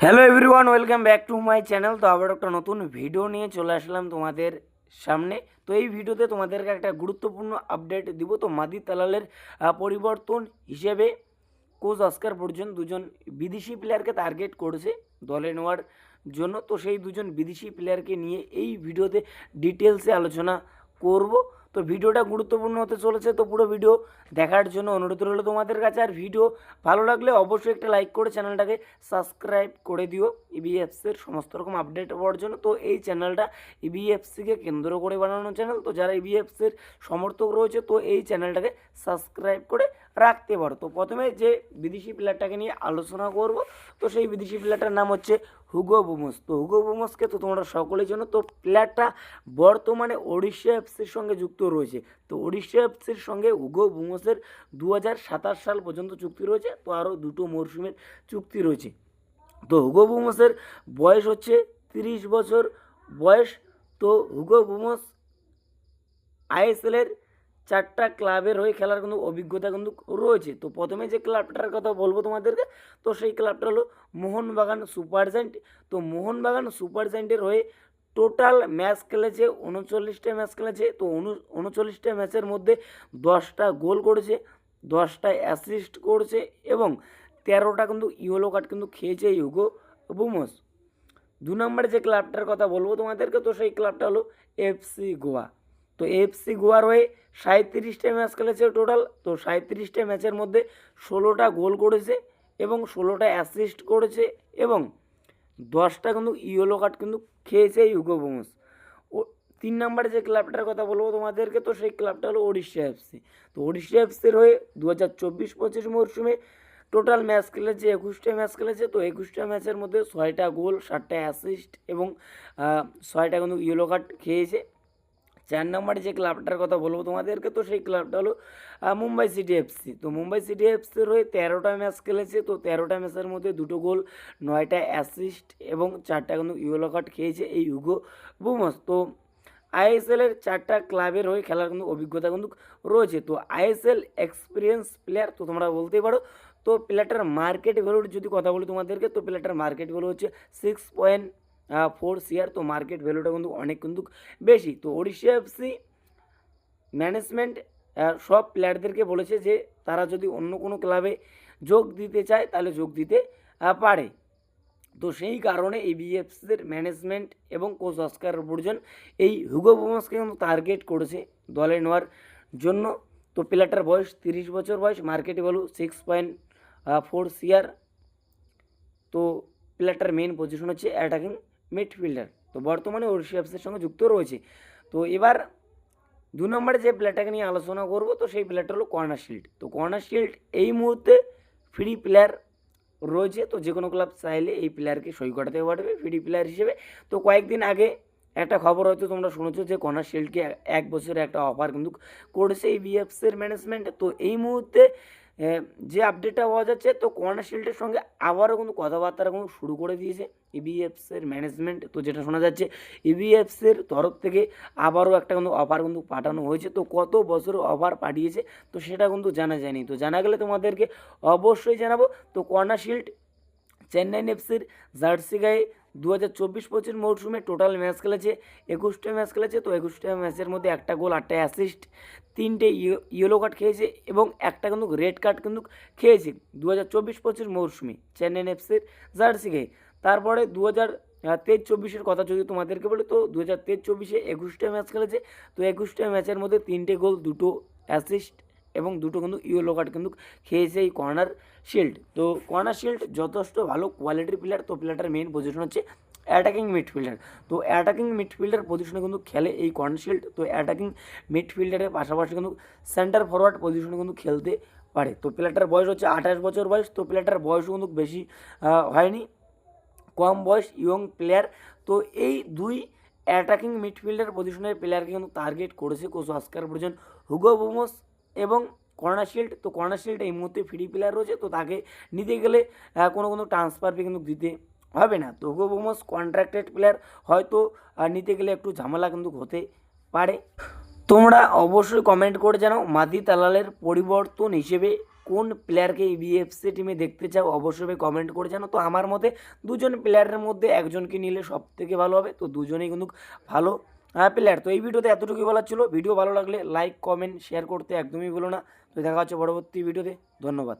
Hello everyone welcome back to my channel তো আবার একটা নতুন ভিডিও নিয়ে চলে আসলাম তোমাদের সামনে। তো এই ভিডিওতে তোমাদেরকে একটা গুরুত্বপূর্ণ আপডেট দিব। তো মাদি তালালের পরিবর্তন হিসেবে কোচ অস্কার পর্যন্ত দুজন বিদেশি প্লেয়ারকে টার্গেট করেছে দলে নেওয়ার জন্য। তো সেই দুজন বিদেশি প্লেয়ারকে নিয়ে এই ভিডিওতে ডিটেলসে আলোচনা করব। তো ভিডিওটা গুরুত্বপূর্ণ হতে চলেছে, তো পুরো ভিডিও দেখার জন্য অনুরোধ রইল তোমাদের কাছে। আর ভিডিও ভালো লাগলে অবশ্যই একটা লাইক করে চ্যানেলটাকে সাবস্ক্রাইব করে দিও E ইবিএফসির সমস্ত রকম আপডেট পাওয়ার জন্য। তো এই চ্যানেলটা E ইবিএফসিকে কেন্দ্র করে বানানো চ্যানেল তো যারা E ইবিএফসির সমর্থক রয়েছে, তো এই চ্যানেলটাকে সাবস্ক্রাইব করে রাখতে পারো। তো প্রথমে যে বিদেশি প্লেয়ারটাকে নিয়ে আলোচনা করব, তো সেই বিদেশি প্লেয়ারটার নাম হচ্ছে হুগো বুমস তো হুগো বুমসকে তো তোমরা সকলেই জানো তো প্লেয়ারটা বর্তমানে ওড়িশা এফসির সঙ্গে যুক্ত রয়েছে। তো ওড়িশা এফসির সঙ্গে হুগো বুমসের দু সাল পর্যন্ত চুক্তি রয়েছে, তো আরও দুটো মরশুমের চুক্তি রয়েছে। তো হুগো বুমসের বয়স হচ্ছে তিরিশ বছর বয়স, তো হুগো বুমস আইএসএলের চারটা ক্লাবের হয়ে খেলার কিন্তু অভিজ্ঞতা কিন্তু রয়েছে। তো প্রথমে যে ক্লাবটার কথা বলব তোমাদেরকে, তো সেই ক্লাবটা হলো মোহনবাগান সুপার জায়েন্ট। তো মোহনবাগান সুপার জায়েন্টের হয়ে টোটাল ম্যাচ খেলেছে, উনচল্লিশটা ম্যাচ খেলেছে। তো উন, উনচল্লিশটা ম্যাচের মধ্যে দশটা গোল করেছে, দশটা অ্যাসিস্ট করেছে এবং তেরোটা কিন্তু ইয়েলো কার্ড কিন্তু খেয়েছে ইউগো বুমস দু নম্বরে যে ক্লাবটার কথা বলব তোমাদেরকে, তো সেই ক্লাবটা হলো এফসি গোয়া। তো এফসি গোয়ার হয়ে সাঁত্রিশটা ম্যাচ খেলেছে টোটাল। তো সাঁত্রিশটা ম্যাচের মধ্যে ষোলোটা গোল করেছে এবং ষোলোটা অ্যাসিস্ট করেছে এবং দশটা কিন্তু ইয়েলো কার্ড কিন্তু খেয়েছে ইউগো বোমস ও তিন নম্বরে যে ক্লাবটার কথা বলব তোমাদেরকে তো সেই ক্লাবটা হলো ওড়িশা এফসি তো ওড়িশা এফসির হয়ে দু হাজার চব্বিশ পঁচিশ মরশুমে টোটাল ম্যাচ খেলেছে, একুশটা ম্যাচ খেলেছে। তো একুশটা ম্যাচের মধ্যে ছয়টা গোল, সাতটা অ্যাসিস্ট এবং ছয়টা কিন্তু ইয়েলো কার্ড খেয়েছে। চার নম্বরে যে ক্লাবটার কথা বলব, তোমাদেরকে তো সেই ক্লাবটা হলো মুম্বাই সিটি এফসি। তো মুম্বাই সিটি এফসির হয়ে তেরোটা ম্যাচ খেলেছে, তো তেরোটা ম্যাচের মধ্যে দুটো গোল, নয়টা অ্যাসিস্ট এবং চারটা কিন্তু ইয়েলো কার্ড খেয়েছে এই ইউগো বুমস। তো আইএসএলের চারটা ক্লাবের হয়ে খেলার কিন্তু অভিজ্ঞতা কিন্তু রয়েছে। তো আইএসএল এক্সপিরিয়েন্স প্লেয়ার তো তোমরা বলতেই পারো। তো প্লেয়ারটার মার্কেট ভ্যালুর যদি কথা বলি তোমাদেরকে, তো প্লেয়ারটার মার্কেট ভ্যালু হচ্ছে সিক্স পয়েন্ট ফোর সিয়ার তো মার্কেট ভ্যালুটা কিন্তু অনেক কিন্তু বেশি। তো ওড়িশা এফসি ম্যানেজমেন্ট সব প্লেয়ারদেরকে বলেছে যে, তারা যদি অন্য কোনো ক্লাবে যোগ দিতে চায়, তাহলে যোগ দিতে পারে। তো সেই কারণে এই বিএফসির ম্যানেজমেন্ট এবং কোচ অস্কার বর্জন এই হুগো বোমাসকে কিন্তু টার্গেট করেছে দলে নেওয়ার জন্য। তো প্লেয়ারটার বয়স তিরিশ বছর বয়স market value six point four সিয়ার তো প্লেয়ারটার মেন পজিশন হচ্ছে অ্যাটাকিং মিডফিল্ডার তো বর্তমানে ওড়িশা এফসির সঙ্গে যুক্ত রয়েছে। তো এবার দু নম্বরে যে প্লেয়ারটাকে নিয়ে আলোচনা করব, তো সেই প্লেয়ারটা হলো কর্নার শিল্ড। তো কর্নার শিল্ড এই মুহূর্তে ফ্রি প্লেয়ার রয়েছে, তো যে কোনো ক্লাব চাইলে এই প্লেয়ারকে সই করাতে পারবে ফ্রি প্লেয়ার হিসেবে। তো কয়েকদিন আগে একটা খবর হয়তো তোমরা শুনেছো যে কর্নার শিল্ডকে এক বছরের একটা অফার কিন্তু করেছে এই বিএফসির ম্যানেজমেন্ট তো এই মুহূর্তে যে আপডেটটা পাওয়া যাচ্ছে, তো কর্নার শিল্ডের সঙ্গে আবারও কিন্তু কথাবার্তা কিন্তু শুরু করে দিয়েছে ইবিএফসির ম্যানেজমেন্ট তো যেটা শোনা যাচ্ছে ইবিএফসির তরফ থেকে আবারও একটা কিন্তু অফার কিন্তু পাঠানো হয়েছে। তো কত বছর অফার পাঠিয়েছে, তো সেটা কিন্তু জানা যায়নি। তো জানা গেলে তোমাদেরকে অবশ্যই জানাব, তো কর্নার শিল্ড চেন্নাইন এফসির জার্সি গায়ে দু হাজার চব্বিশ পঁচিশ মরশুমে টোটাল ম্যাচ খেলেছে, একুশটা ম্যাচ খেলেছে, তো একুশটা ম্যাচের মধ্যে একটা গোল আটটা অ্যাসিস্ট তিনটে ইয়েলো কার্ড খেয়েছে এবং একটা কিন্তু রেড কার্ড কিন্তু খেয়েছে দু হাজার চব্বিশ পঁচিশ মরশুমে চেন্নাইন এফসির জার্সি গায়ে তারপরে দু হাজার তেইশ চব্বিশের কথা যদি তোমাদেরকে বলি, তো দু হাজার তেইশ চব্বিশে একুশটা ম্যাচ খেলেছে, তো একুশটা ম্যাচের মধ্যে তিনটে গোল দুটো অ্যাসিস্ট এবং দুটো কিন্তু ইয়েলো কার্ড কিন্তু খেয়েছে এই কর্নার শিল্ড তো কর্নার শিল্ড যথেষ্ট ভালো কোয়ালিটির প্লেয়ার তো প্লেয়ারটার মেন পজিশন হচ্ছে অ্যাটাকিং মিডফিল্ডার তো অ্যাটাকিং মিডফিল্ডার পজিশনে কিন্তু খেলে এই কর্নার শিল্ড তো অ্যাটাকিং মিডফিল্ডারের পাশাপাশি কিন্তু সেন্টার ফরওয়ার্ড পজিশনে কিন্তু খেলতে পারে। তো প্লেয়ারটার বয়স হচ্ছে আঠাশ বছর বয়স, তো প্লেয়ারটার বয়সও কিন্তু বেশি হয়নি। কম বয়স ইয়ং প্লেয়ার তো এই দুই অ্যাটাকিং মিডফিল্ডার পজিশনের প্লেয়ারকে কিন্তু টার্গেট করেছে coach Oscar Bruzon Hugo Boumous. এবং কর্নার শিল্ড তো কর্নার শিল্ড এই মুহূর্তে ফ্রি প্লেয়ার রয়েছে, তো তাকে নিতে গেলে কোনো কোনো ট্রান্সফার কিন্তু দিতে হবে না। তো হুগো কন্ট্রাক্টেড প্লেয়ার হয়তো নিতে গেলে একটু ঝামেলা কিন্তু হতে পারে। তোমরা অবশ্যই কমেন্ট করে জানাও, মাদি তালালের পরিবর্তন হিসেবে কোন প্লেয়ারকে বিএফসি টিমে দেখতে চাও, অবশ্যই কমেন্ট করে জানো তো আমার মতে, দুজন প্লেয়ারের মধ্যে একজনকে নিলে সব থেকে ভালো হবে, তো দুজনেই কিন্তু ভালো প্লেয়ার তো এই ভিডিওতে এতটুকুই বলার ছিল। ভিডিও ভালো লাগলে লাইক কমেন্ট শেয়ার করতে একদমই বলো না। তো দেখা হচ্ছে পরবর্তী ভিডিওতে। ধন্যবাদ।